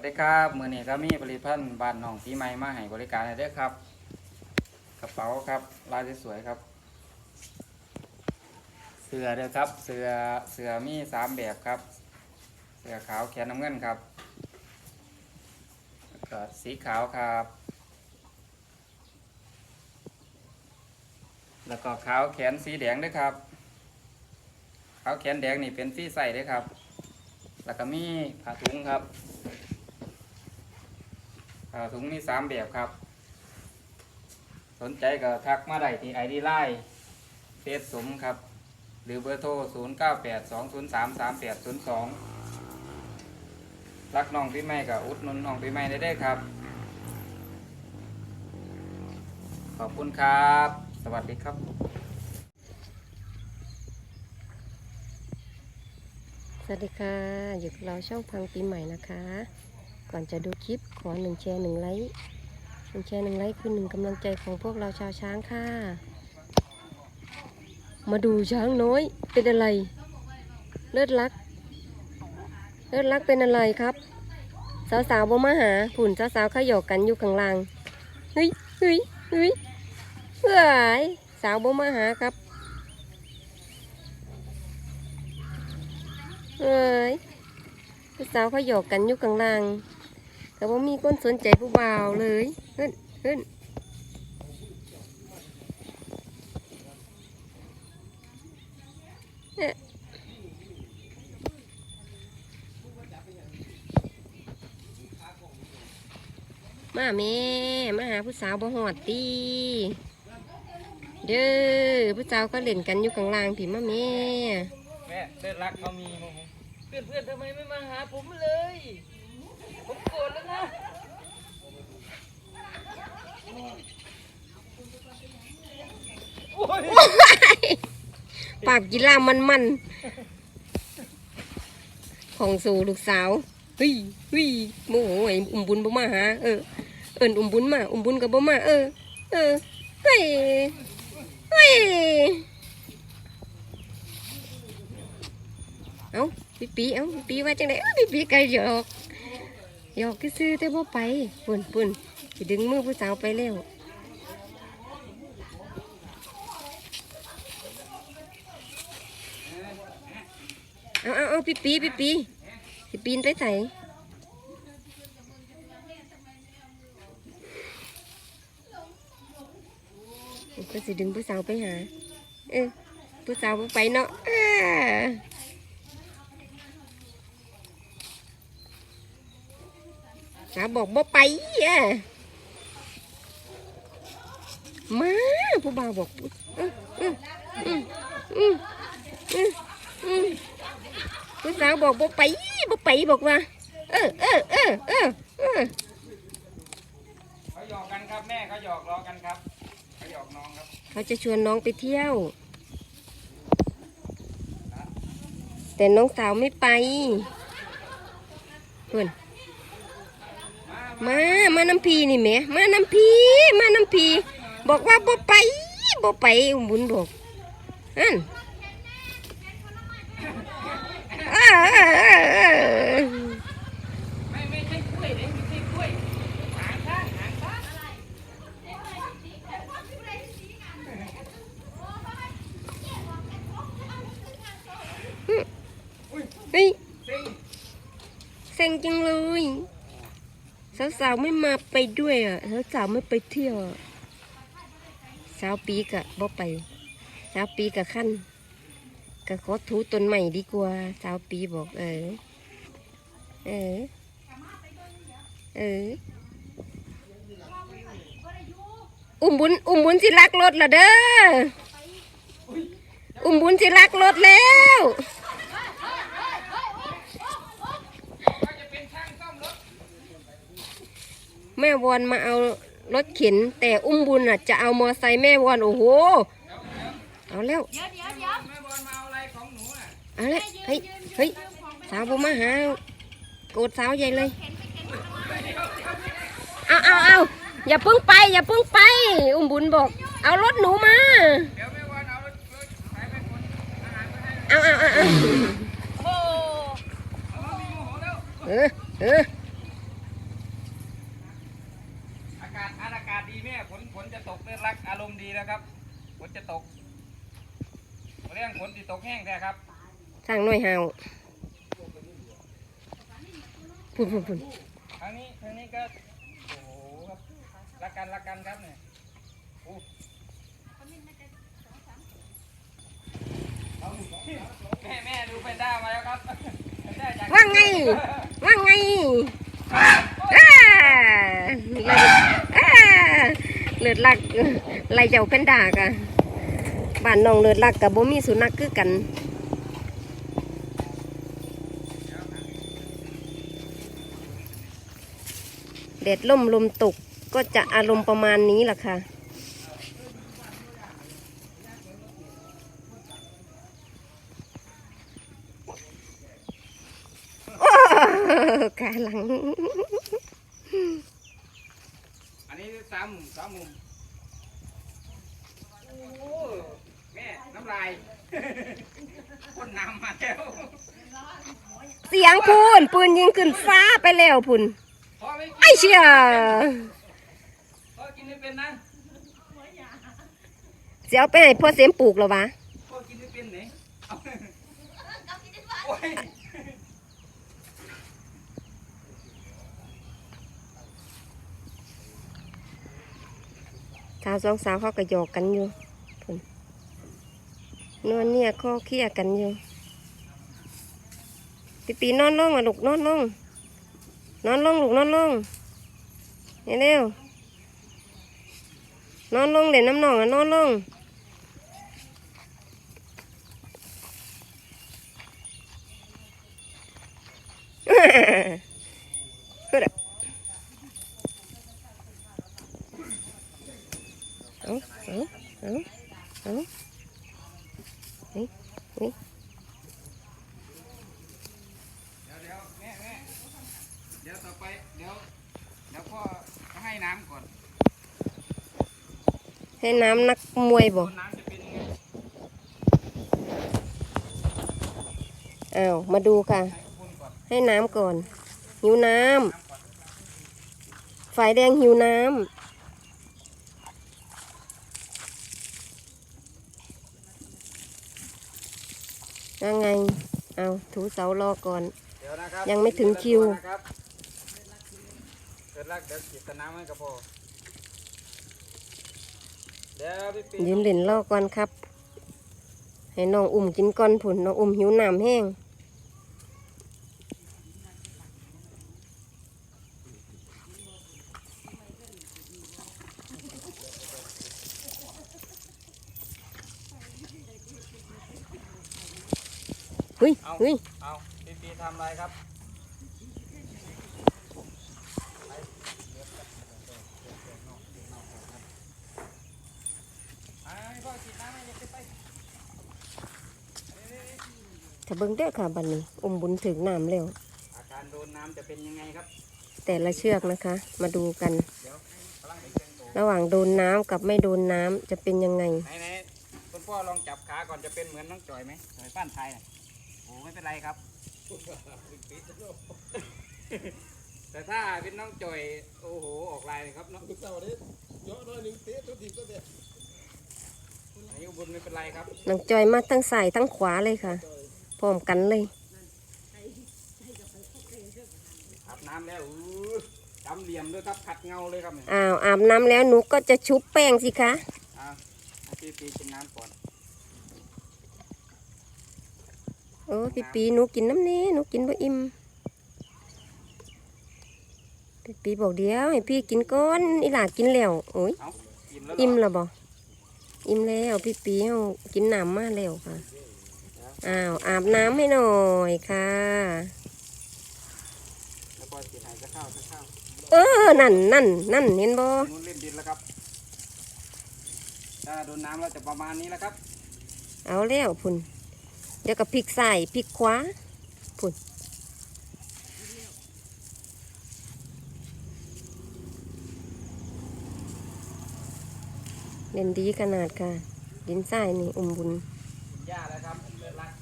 วัสดีครับมือนี้ก็มีผลิตภัณฑ์บ้านหนองปีใหม่มาให้บริการให้เด้อครับ กระเป๋าครับลายสวยๆครับ เสือเด้อครับ เสือเสือมีสามแบบครับ เสือขาวแขนน้ำเงินครับแล้วก็สีขาวครับ แล้วก็ขาวแขนสีแดงด้วยครับขาวแขนแดงนี่เป็นฟรีใส่ด้วยครับ แล้วก็มีผ้าถุงครับ ถุงมีสามแบบครับ สนใจก็ทักมาได้ที่ไอดีไลน์เฟซสมครับ หรือเบอร์โทร 0 9 8 2 0 3 3 8 0 2 รักน้องพี่ไม่กับอุดหนุนน้องพี่ไม่ได้ได้อครับ ขอบคุณครับ สวัสดีครับ สวัสดีค่ะ อยู่กับเราช่องพังปีใหม่นะคะ ก่อนจะดูคลิปขอหนึ่งแชร์หนึ่งไลค์หนึ่งแชร์หนึ่งไลค์คือหนึ่งกำลังใจของพวกเราชาวช้างค่ะ มาดูช้างน้อยเป็นอะไร เลิศลัก เลิศลักเป็นอะไรครับ สาวสาวบ่มาหาผุ่นสาวสาวขยอกกันอยู่ข้างล่างเฮ้ยเฮ้ยเฮ้ยเฮ้ยสาวบ่มาหาครับเอ้ยผู้สาวเขาหยอกกันอยู่กลางล่าง แต่ว่ามีคนสนใจผู้บ่าวเลยขึ้นขึ้นเนี่ยมาแม่มาหาผู้สาวบ่หอดตีเด้อผู้สาวก็เล่นกันอยู่กลางล่างผีมาแม่แม่เลิศรักเขามีมั้งเพื่อนเพื่อนทำไมไม่มาหาผมเลย ผมโกรธแล้วนะ โอ้ย ปากกีฬามันมันๆของสู่ลูกสาวเฮ้ยเฮ้ยโมโหไอ้อุ้มบุญบ่มาหาเออเอิญอุ้มบุญมาอุ้มบุญกับบ่มาเออ เออเฮ้ยเฮ้ยเอ้าปีปีเอ้าปีปีว่าจังไดเอ้ปีปีไกหยอกหยอกซื่อแต่บ่ไปปุ่นปุ่นสิดึงมือผู้สาวไปแล้ว เอาเอาเอาปีปีปีปีปีปีนไปใส่ก็สิดึงผู้สาวไปหา เออผู้สาวไปเนาะอาสาวบอกบ่ไปอะมาผู้บ่าวบอกอืมอืมอืมอืมอืมอืม ผู้สาวบอกบ่ไปบ่ไปบอกว่า เออเออเออเออเออเขาหยอกกันครับแม่เขาหยอกล้อกันครับเขาหยอกน้องครับเขาจะชวนน้องไปเที่ยว แต่น้องสาวไม่ไปเพื่อนมามาน้ำพีนี่แหม่มาน้ำพีมาน้ำพีบอกว่าบ่ไปบ่ไปอุ้มบุญบอกอันอ้าอ้าอ้าอ้า ไม่ไม่ใช่กล้วย เด็ไม่ใช่กล้วยหางข้าหางข้างเฮ้ยเซ็งจังเลยสาวๆไม่มาไปด้วยอะสาวๆไม่ไปเที่ยวสาวปีกะบ่ไปสาวปีกะขั้น ก็ขอถูต้นใหม่ดีกว่าสาวปีบอก เออ เออ เออ อุ้มบุญอุ้มบุญสิลักรถละเด้อ อุ้มบุญสิลักรถแล้วแม่วอนมาเอารถเข็น แต่อุ้มบุญอะจะเอามอไซค์แม่วอนโอ้โห เอาแล้วเดี๋ยวเดี๋ยวเดี๋ยว เอาละเฮ้ยเฮ้ยสาวผมมาหาโกรสาวใหญ่เลยเอาเอาเอาอย่าเพิ่งไป อย่าเพิ่งไป อุ้มบุญบอก เอารถหนูมาเอาเอาเอาเอาเออเอออากาศอากาศดีแม่ฝนฝนจะตกเลยรักอารมณ์ดีนะครับฝนจะตกเรื่องฝนที่ตกแห้งแท้ครับ สร้างหน่อยหาวพุ่นพุ่นพุ่นทางนี้ทางนี้ก็โอ้โหครับรักกันรักกันครับเนี่ยโอ้แม่แม่ดูเป็นด้ามาแล้วครับแพนด้จากว่าไงว่าไงอ้าอ้าเลือดลักไล่เจ้าเป็นดากะบ้านน้องเลือดลักกับบ่มีสุนัขคือกัน แดดล่มลมตกก็จะอารมณ์ประมาณนี้แหละค่ะโอ้กาหลัง อันนี้สามมุมสามมุมโอ้แม่น้ำลายพ่นน้ำมาแล้ว เสียงพูนปืนยิงขึ้นฟ้าไปแล้วพุ่นพ่อ ไม่กินไอเชี่ยพ่อกินไม่เป็นนะเสียวไปให้พ่อเสียมปลูกแล้ววะพ่อกินไม่เป็นไหนเอาโอ้ยสาวสองสาวเขาก็หยอกกันอยู่พุ่นนอนเนี่ยข้อเคี้ยกันอยู่ปีปีนอนลงอะลูกนอนลง นอนลงลูกนอนลงเร็วๆนอนลงเด่นน้ำหนองอะนอนลงพูดอะเอาเอาเอาเอาเฮ้ยเฮ้ย เดี๋ยวเดี๋ยวแม่แม่เดี๋ยวต่อไป เดี๋ยว เดี๋ยวพ่อจะให้น้ำก่อนให้น้ำนักมวยบ่น้ำจะเป็นยังไงอ้าว มาดูค่ะให้คนก่อนให้น้ำก่อน หิวน้ำฝ่ายแดงหิวน้ำยังไง เอาถูเสารอก่อน เดี๋ยวนะครับยังไม่ถึงคิวนะครับ เสร็จแล้วเดี๋ยวจิตน้ำให้กับพ่อเดี๋ยวพี่ปียืนเล่นรอก่อนครับ ให้น้องอุ่มกินก่อนผุนน้องอุ่มหิวน้ำแห้งเฮ้ยเฮ้ยเอาพี่ปีทำอะไรครับไปพ่อฉีดน้ำให้เด็กไป ถ้าเบิ่งเด้อค่ะบัดนี้อุ่มบุญถึงน้ำแล้วอาการโดนน้ำจะเป็นยังไงครับ แต่ละเชือกนะคะ มาดูกันเดี๋ยวกำลังเด็กเชิงโตระหว่างโดนน้ำกับไม่โดนน้ำจะเป็นยังไงไหนไหนคุณพ่อลองจับขาก่อนจะเป็นเหมือนน้องจอยไหมจอยป้านไทยน่ะโอ้ไม่เป็นไรครับ แต่ถ้าเป็นน้องจอยโอ้โหออกลายเลยครับเนาะเต่าเด้เยอะน้อยหนึ่งเตะทุกทีก็เตะ อันนี้อุบุญไม่เป็นไรครับน้องจอยมาทั้งซ้ายทั้งขวาเลยค่ะ พร้อมกันเลยอาบน้ำแล้วอู้จำเหลี่ยมด้วยครับขัดเงาเลยครับเนี่ยอ้าวอาบน้ำแล้วหนูก็จะชุบแป้งสิคะอะให้พี่ปีกินน้ำก่อนโอ้พี่ปีหนูกินน้ำเนี้หนูกินบ่อิ่มพี่ปีบอกเดียวให้พี่กินก่อนอีหลากินแล้วโอ้ยเอาอิ่มแล้วเหรอิ่มแล้วบ่ อิ่มแล้วพี่ปีเฮากินน้ำมาแล้วค่ะ อ้าวอาบน้ำให้หน่อยค่ะแล้วก็สีหายจะเข้าจะเข้าเออ นั่นนั่นนั่นเห็นบ่นู้นเล่นดินแล้วครับ ถ้าโดนน้ำเราจะประมาณนี้แล้วครับ เอาแล้วพุ่น เดี๋ยวก็พลิกซ้ายพลิกขวาพุ่น ล่นดีขนาดค่ะ ดินทรายนี่อุ่มบุญกินหญ้าแล้วครับเลือดรัก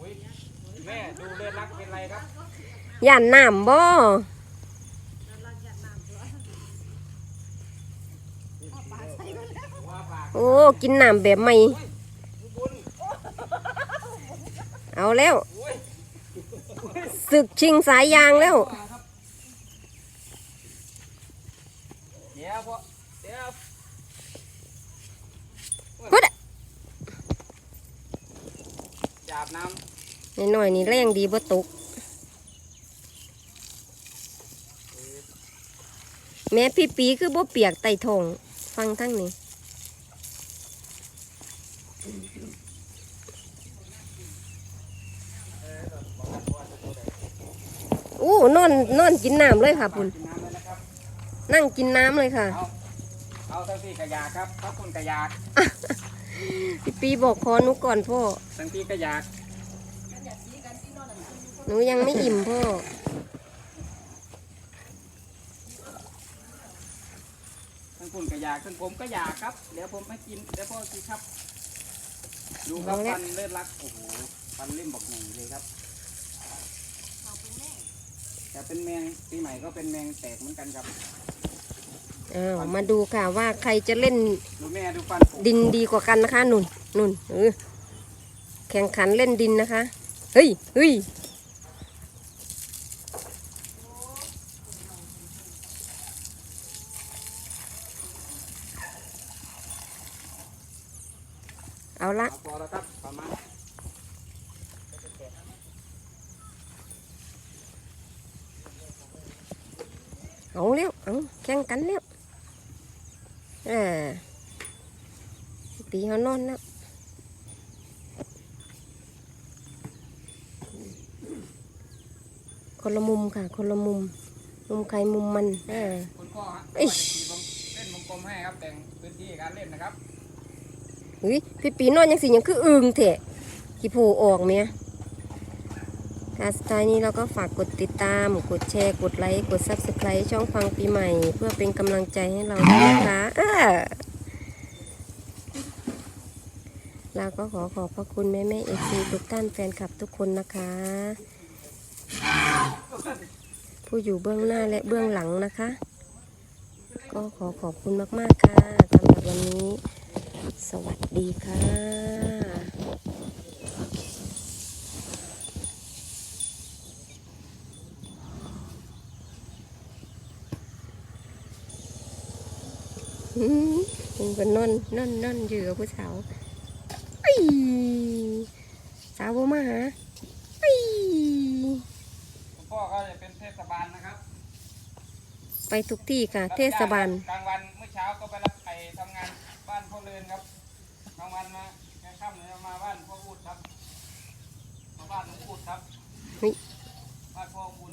อุ้ยแม่ดูเลือดรักเป็นไรครับย่านน้ำบ่โอ้ กินน้ำแบบใหม่ เอาแล้ว ศึกชิงสายยางแล้ว เดี๋ยวพอเดี๋ยว พุดอะ จา บน้หน่อยๆนี่แรงดีบ่ตก แม่พี่ปีคือบ่เปียกไต่ทองฟังทั้งนี้อู้นอนนอนกินน้ำเลยค่ะำพุ่นกินน้ำเลยนะครับนั่งกินน้ำเลยค่ะ เอาเอาทั้งที่กระยากครับทั้งคุณกระยากพี่ปีบอกขอหนูก่อนพ่อ ทั้งที่กระยากหนูยังไม่อิ่มพ่อ ทั้งคุณกระยากทั้งผมกระยากครับ เดี๋ยวผมให้กิน เดี๋ยวพ่อกินครับ ดูครับเอาแล้วฟันเลือดรัก โอ้โห ฟันเล่มบอกหนึ่งเลยครับแต่เป็นแมงปีใหม่ก็เป็นแมงแตกเหมือนกันครับ อ้าวมาดูค่ะว่าใครจะเล่นดูแม่ดูฟันผมดินดีกว่ากันนะคะ นุ่นนุ่นเออแข่งขันเล่นดินนะคะ เฮ้ยเฮ้ยเอาละเอาพอแล้วครับประมาณเอาเร็วเอาแข่งกันเร็วเออปีเขานอนแล้วคนละมุมค่ะ คนละมุม มุมใครมุมมันเออคุณพ่อฮะอิ๊ชเล่นวงกลมให้ครับแต่งพื้นที่การเล่นนะครับเฮ้ยพี่ปีนอนยังสิยังคืออึงเถะกี่ผูออกเมีย การสไตล์นี้เราก็ฝากกดติดตาม กดแชร์ กดไลค์ กด subscribe ช่องฟังปีใหม่ เพื่อเป็นกำลังใจให้เราด้วยนะคะเออเราก็ขอขอบพระคุณแม่แม่เอซีทุกท่านแฟนคลับทุกคนนะคะ ผู้อยู่เบื้องหน้าและเบื้องหลังนะคะ ก็ขอขอบคุณมาก ๆ ค่ะสำหรับวันนี้ สวัสดีค่ะอืม มันก็นอนนอนนอนอยู่กับผู้สาวไอ้ยสาวบ่มาหาไอ้ยคุณพ่อก็จะเป็นเทศบาลนะครับ ไปทุกที่ค่ะ เทศบาลกลางวันเมื่อเช้าก็ไปรับไปทำงานบ้านพ่อเรือนครับกลางวันมากลางค่ำเนี่ยมาบ้านพ่ออูดครับมาบ้านหลวงอูดครับเฮ้ยบ้านพ่อบุญ